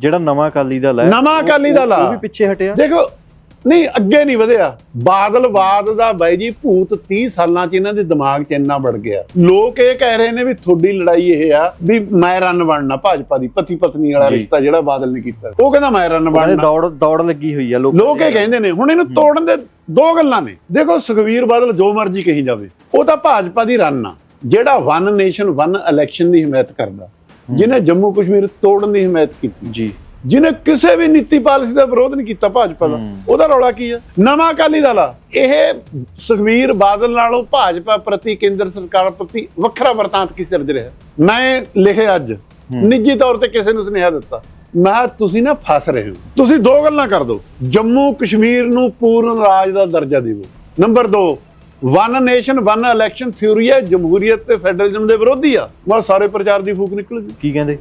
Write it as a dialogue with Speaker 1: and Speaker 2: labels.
Speaker 1: ਜਿਹੜਾ ਨਵਾਂ ਅਕਾਲੀ ਦਲ ਹੈ
Speaker 2: ਨਵਾਂ ਅਕਾਲੀ ਦਲ ਆ।
Speaker 1: ਉਹ ਵੀ ਪਿੱਛੇ ਹਟਿਆ।
Speaker 2: ਦੇਖੋ ਨਹੀਂ ਅੱਗੇ ਨਹੀਂ ਵਧਿਆ। ਬਾਦਲਵਾਦ ਦਾ ਬਾਈ ਜੀ ਭੂਤ 30 ਸਾਲਾਂ ਚ ਇਹਨਾਂ ਦੇ ਦਿਮਾਗ 'ਚ ਇੰਨਾ ਵੜ ਗਿਆ। ਲੋਕ ਇਹ ਕਹਿ ਰਹੇ ਨੇ ਵੀ ਤੁਹਾਡੀ ਲੜਾਈ ਇਹ ਆ ਵੀ ਮੈਂ ਰਨ ਬਣਨਾ ਭਾਜਪਾ ਦੀ ਪਤੀ ਪਤਨੀ ਵਾਲਾ। ਰਿਸ਼ਤਾ ਜਿਹੜਾ ਬਾਦਲ ਨੇ ਕੀਤਾ। ਉਹ ਕਹਿੰਦਾ ਮੈਂ ਰਨ ਬਣਨਾ।
Speaker 1: ਦੌੜ ਦੌੜ ਲੱਗੀ ਹੋਈ ਆ ਲੋਕ
Speaker 2: ਲੋਕ ਇਹ ਕਹਿੰਦੇ ਨੇ ਹੁਣ ਇਹਨੂੰ ਤੋੜਨ ਦੇ ਦੋ ਗੱਲਾਂ ਨੇ। ਦੇਖੋ ਸੁਖਵੀਰ ਬਾਦਲ ਜੋ ਮਰਜ਼ੀ ਕਹੀ ਜਾਵੇ ਉਹ ਤਾਂ ਭਾਜਪਾ ਦੀ ਰਨ ਆ। ਜਿਹੜਾ ਵਨ ਨੇਸ਼ਨ ਵਨ ਇਲੈਕਸ਼ਨ ਦੀ ਹਮਾਇਤ ਕਰਦਾ। ਜਿਹਨੇ ਜੰਮੂ ਕਸ਼ਮੀਰ ਤੋੜਨ ਦੀ ਹਮਾਇਤ ਕੀਤੀ।
Speaker 1: ਜੀ।
Speaker 2: ਜਿਹਨੇ ਕਿਸੇ ਵੀ ਨੀਤੀ ਪਾਲਿਸੀ ਦਾ ਵਿਰੋਧ ਨਹੀਂ ਕੀਤਾ ਭਾਜਪਾ ਦਾ। ਉਹਦਾ ਰੌਲਾ ਕੀ ਹੈ ਨਵਾਂ ਅਕਾਲੀ ਦਲ ਆ। ਇਹ ਸੁਖਵੀਰ ਬਾਦਲ ਨਾਲੋਂ ਭਾਜਪਾ ਪ੍ਰਤੀ ਕੇਂਦਰ ਸਰਕਾਰ ਪ੍ਰਤੀ ਵੱਖਰਾ ਵਰਤਾਂਤ ਕੀ ਸਿਰਜ ਰਿਹਾ? ਮੈਂ ਲਿਖਿਆ ਅੱਜ ਨਿੱਜੀ ਤੌਰ ਤੇ ਕਿਸੇ ਨੂੰ ਸੁਨੇਹਾ ਦਿੱਤਾ। ਮੈਂ ਤੁਸੀਂ ਨਾ ਫਸ ਰਹੇ ਹੋ। ਤੁਸੀਂ ਦੋ ਗੱਲਾਂ ਕਰ ਦਿਓ। ਜੰਮੂ ਕਸ਼ਮੀਰ ਨੂੰ ਪੂਰਨ ਰਾਜ ਦਾ ਦਰਜਾ ਦਿਵੋ। Number 2 one nation one election theory ਹੈ, ਜਮਹੂਰੀਅਤ ਤੇ ਫੈਡਰਲਿਜ਼ਮ ਦੇ ਵਿਰੋਧੀ ਆ। ਬਸ ਸਾਰੇ ਪ੍ਰਚਾਰ ਦੀ ਫੂਕ ਨਿਕਲ ਗਈ।
Speaker 1: ਕੀ ਕਹਿੰਦੇ?